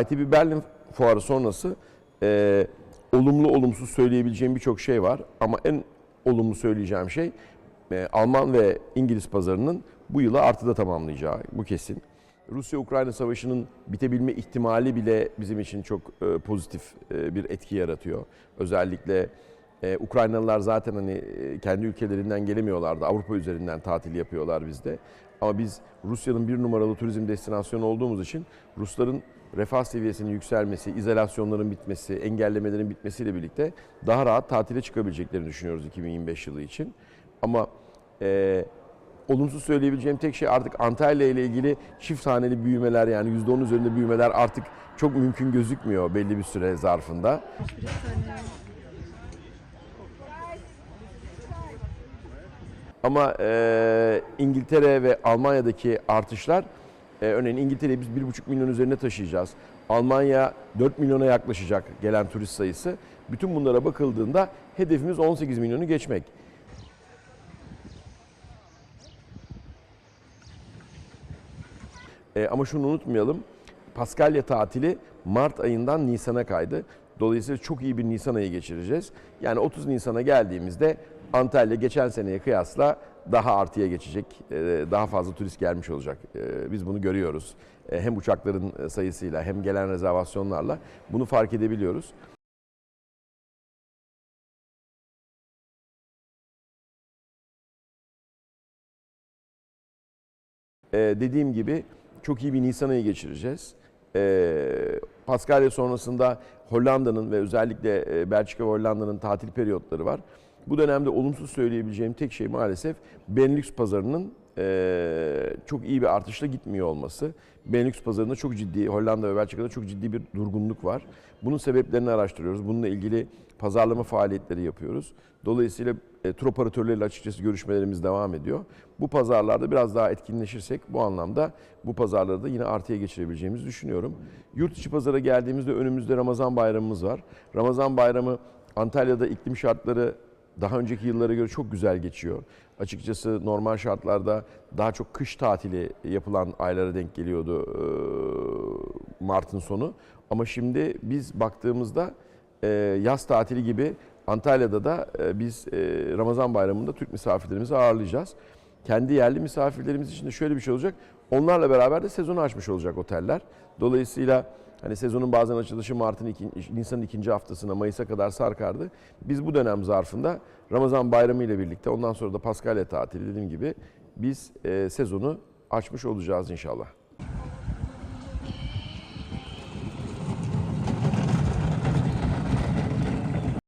ITB Berlin fuarı sonrası e, olumlu olumsuz söyleyebileceğim birçok şey var. Ama en olumlu söyleyeceğim şey e, Alman ve İngiliz pazarının bu yılı artıda tamamlayacağı bu kesin. Rusya-Ukrayna savaşının bitebilme ihtimali bile bizim için çok e, pozitif e, bir etki yaratıyor. Özellikle e, Ukraynalılar zaten hani e, kendi ülkelerinden gelemiyorlardı. Avrupa üzerinden tatil yapıyorlar bizde. Ama biz Rusya'nın bir numaralı turizm destinasyonu olduğumuz için Rusların refah seviyesinin yükselmesi, izolasyonların bitmesi, engellemelerin bitmesiyle birlikte daha rahat tatile çıkabileceklerini düşünüyoruz 2025 yılı için. Ama e, olumsuz söyleyebileceğim tek şey artık Antalya ile ilgili çift haneli büyümeler yani %10 üzerinde büyümeler artık çok mümkün gözükmüyor belli bir süre zarfında. Ama e, İngiltere ve Almanya'daki artışlar, e, örneğin İngiltere'yi biz 1,5 milyon üzerine taşıyacağız. Almanya 4 milyona yaklaşacak gelen turist sayısı. Bütün bunlara bakıldığında hedefimiz 18 milyonu geçmek. E, ama şunu unutmayalım. Paskalya tatili Mart ayından Nisan'a kaydı. Dolayısıyla çok iyi bir Nisan ayı geçireceğiz. Yani 30 Nisan'a geldiğimizde Antalya geçen seneye kıyasla daha artıya geçecek. e, Daha fazla turist gelmiş olacak. E, Biz bunu görüyoruz. E, Hem uçakların sayısıyla hem gelen rezervasyonlarla bunu fark edebiliyoruz. Dediğim gibi çok iyi bir Nisan ayı geçireceğiz. Paskalya sonrasında Hollanda'nın ve özellikle Belçika ve Hollanda'nın tatil periyotları var. Bu dönemde olumsuz söyleyebileceğim tek şey maalesef Benelux pazarının çok iyi bir artışla gitmiyor olması. Benelux pazarında çok ciddi, Hollanda ve Belçika'da çok ciddi bir durgunluk var. Bunun sebeplerini araştırıyoruz. Bununla ilgili pazarlama faaliyetleri yapıyoruz. Dolayısıyla e, tur operatörleriyle açıkçası görüşmelerimiz devam ediyor. Bu pazarlarda biraz daha etkinleşirsek bu anlamda bu pazarları da yine artıya geçirebileceğimizi düşünüyorum. Yurt içi pazara geldiğimizde önümüzde Ramazan bayramımız var. Ramazan bayramı Antalya'da iklim şartları daha önceki yıllara göre çok güzel geçiyor. Açıkçası normal şartlarda daha çok kış tatili yapılan aylara denk geliyordu Mart'ın sonu. Ama şimdi biz baktığımızda yaz tatili gibi Antalya'da da biz Ramazan bayramında Türk misafirlerimizi ağırlayacağız. Kendi yerli misafirlerimiz için de şöyle bir şey olacak. Onlarla beraber de sezonu açmış olacak oteller. Dolayısıyla hani sezonun bazen açılışı Mart'ın iki, Nisan'ın ikinci haftasına Mayıs'a kadar sarkardı. Biz bu dönem zarfında Ramazan bayramı ile birlikte ondan sonra da Paskalya tatili dediğim gibi biz e, sezonu açmış olacağız inşallah.